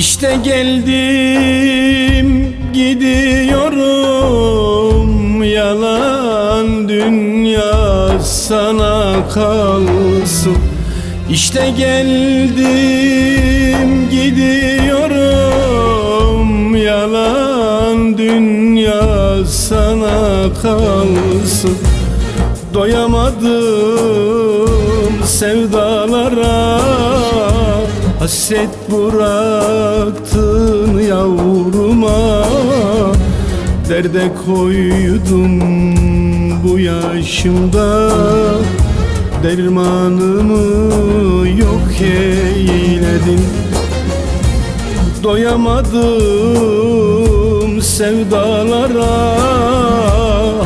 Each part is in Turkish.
İşte geldim gidiyorum. Yalan dünya sana kalsın. İşte geldim gidiyorum. Yalan dünya sana kalsın. Doyamadım sevdalara Hasret bıraktın yavruma Derde koydum bu yaşımda. Dermanımı yok eyledin Doyamadım sevdalara.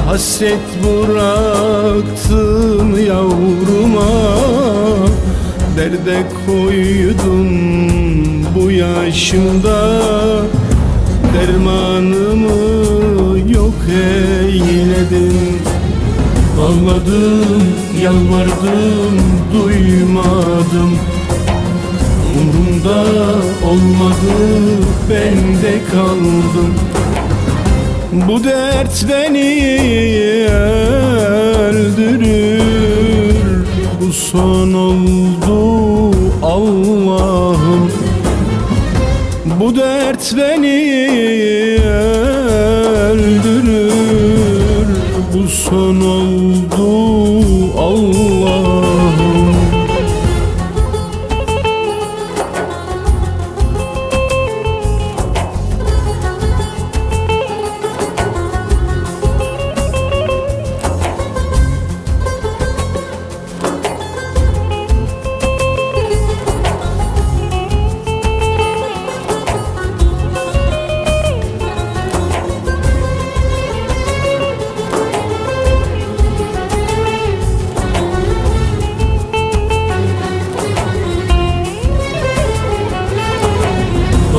Hasret bıraktın yavruma Derde koydum bu yaşımda. Dermanımı yok eyledin Ağladım, yalvardım, duymadım. Umrumda olmadı, bende kaldım. Bu dert beni öldürür. Bu son oldu Allah'ım. Bu dert beni öldürür. Bu son oldu Allah'ım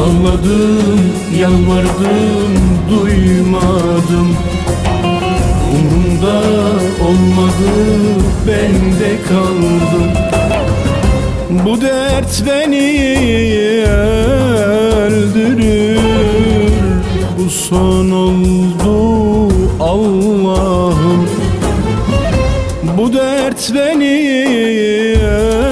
Ağladım, yalvardım, duymadım. Umrumda olmadı, bende kaldım. Bu dert beni öldürür. Bu son oldu Allah'ım. Bu dert beni öldürür